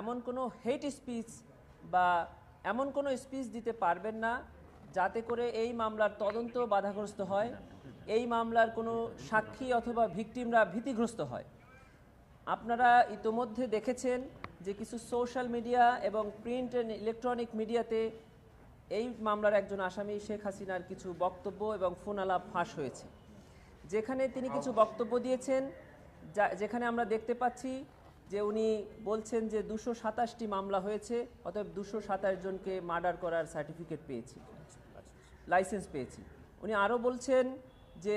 এমন কোনো হেট স্পিচ বা এমন কোনো স্পিচ দিতে পারবেন না যাতে করে এই মামলার তদন্ত বাধাগ্রস্ত হয়, এই মামলার কোনো সাক্ষী অথবা ভিকটিমরা ভীতিগ্রস্ত হয়। আপনারা ইতোমধ্যে দেখেছেন যে কিছু সোশ্যাল মিডিয়া এবং প্রিন্ট অ্যান্ড ইলেকট্রনিক মিডিয়াতে এই মামলার একজন আসামি শেখ হাসিনার কিছু বক্তব্য এবং ফোন আলাপ ফাঁস হয়েছে। যেখানে তিনি কিছু বক্তব্য দিয়েছেন, যা, যেখানে আমরা দেখতে পাচ্ছি যে উনি বলছেন যে দুশো সাতাশটি মামলা হয়েছে অতএব দুশো সাতাশ জনকে মার্ডার করার সার্টিফিকেট পেয়েছি লাইসেন্স পেয়েছি। উনি আরও বলছেন যে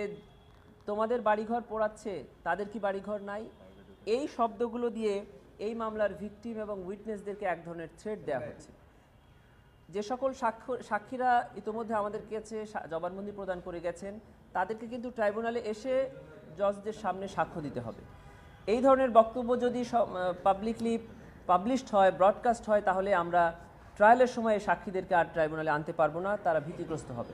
তোমাদের বাড়িঘর পোড়াচ্ছে তাদের কি বাড়িঘর নাই? এই শব্দগুলো দিয়ে এই মামলার ভিকটিম এবং উইটনেসদেরকে এক ধরনের থ্রেড দেওয়া হচ্ছে। যে সকল সাক্ষ্য সাক্ষীরা ইতোমধ্যে আমাদের কাছে জবানবন্দি প্রদান করে গেছেন তাদেরকে কিন্তু ট্রাইব্যুনালে এসে জজদের সামনে সাক্ষ্য দিতে হবে। এই ধরনের বক্তব্য যদি পাবলিকলি পাবলিশড হয় ব্রডকাস্ট হয়, তাহলে আমরা ট্রায়ালের সময় সাক্ষীদেরকে আর ট্রাইব্যুনালে আনতে পারব না, তারা ভীতিগ্রস্ত হবে।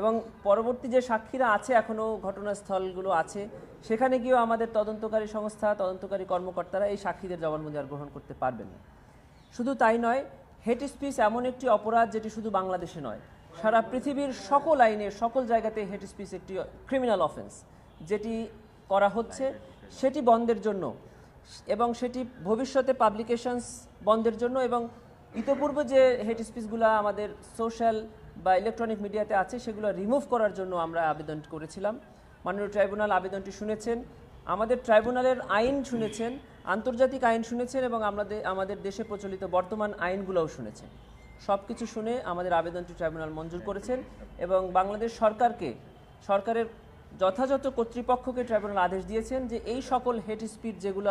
এবং পরবর্তী যে সাক্ষীরা আছে, এখনও ঘটনাস্থলগুলো আছে, সেখানে গিয়েও আমাদের তদন্তকারী সংস্থা, তদন্তকারী কর্মকর্তারা এই সাক্ষীদের জবানবন্দি আর গ্রহণ করতে পারবেন না। শুধু তাই নয় হেট স্পিচ এমন একটি অপরাধ যেটি শুধু বাংলাদেশে নয়, সারা পৃথিবীর সকল আইনে, সকল জায়গাতে হেট স্পিচ একটি ক্রিমিনাল অফেন্স যেটি করা হচ্ছে। সেটি বন্ধের জন্য এবং সেটি ভবিষ্যতে পাবলিকেশনস বন্ধের জন্য এবং ইতোপূর্বে যে হেড স্পিচগুলো আমাদের সোশ্যাল বা ইলেকট্রনিক মিডিয়াতে আছে, সেগুলো রিমুভ করার জন্য আমরা আবেদন করেছিলাম। মাননীয় ট্রাইব্যুনাল আবেদনটি শুনেছেন। আমাদের ট্রাইব্যুনালের আইন শুনেছেন, আন্তর্জাতিক আইন শুনেছেন এবং আমাদের আমাদের দেশে প্রচলিত বর্তমান আইনগুলোও শুনেছেন। সব কিছু শুনে আমাদের আবেদনটি ট্রাইব্যুনাল মঞ্জুর করেছেন এবং বাংলাদেশ সরকারকে, সরকারের যথাযথ কর্তৃপক্ষকে ট্রাইব্যুনাল আদেশ দিয়েছেন যে এই সকল হেড স্পিড যেগুলো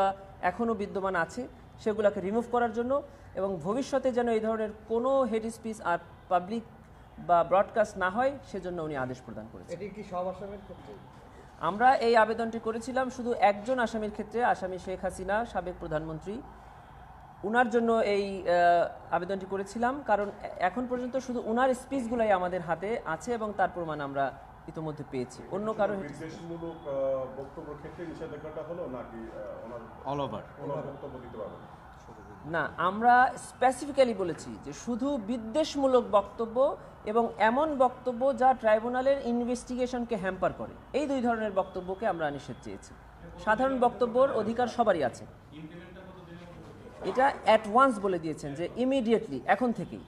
এখনও বিদ্যমান আছে সেগুলোকে রিমুভ করার জন্য এবং ভবিষ্যতে যেন এই ধরনের কোনো হেড স্পিচ আর পাবলিক বা ব্রডকাস্ট না হয় সেজন্য উনি আদেশ প্রদান করেছেন। এটি কি সব আসামের ক্ষেত্রে? আমরা এই আবেদনটি করেছিলাম শুধু একজন আসামির ক্ষেত্রে আসামি শেখ হাসিনা সাবেক প্রধানমন্ত্রী। উনার জন্য এই আবেদনটি করেছিলাম কারণ এখন পর্যন্ত শুধু উনার স্পিচগুলাই আমাদের হাতে আছে এবং তার প্রমাণ আমরা ইতিমধ্যে পেয়েছি। অন্য কারও বিদ্বেষমূলক আহ, ক্ষেত্রে নিষেধাজ্ঞাটা হলো নাকি ওনার অল ওভার ওনার বক্তব্য দিতে পারবেন না আমরা স্পেসিফিক্যালি বলেছি যে শুধু বিদ্বেষমূলক বক্তব্য এবং এমন বক্তব্য যা ট্রাইব্যুনালের ইনভেস্টিগেশনকে হ্যাম্পার করে। এই দুই ধরনের বক্তব্যকে আমরা নিষেধ চেয়েছি। সাধারণ বক্তব্যর অধিকার সবারই আছে। এটা অ্যাট ওয়ান্স বলে দিয়েছেন যে ইমিডিয়েটলি এখন থেকেই।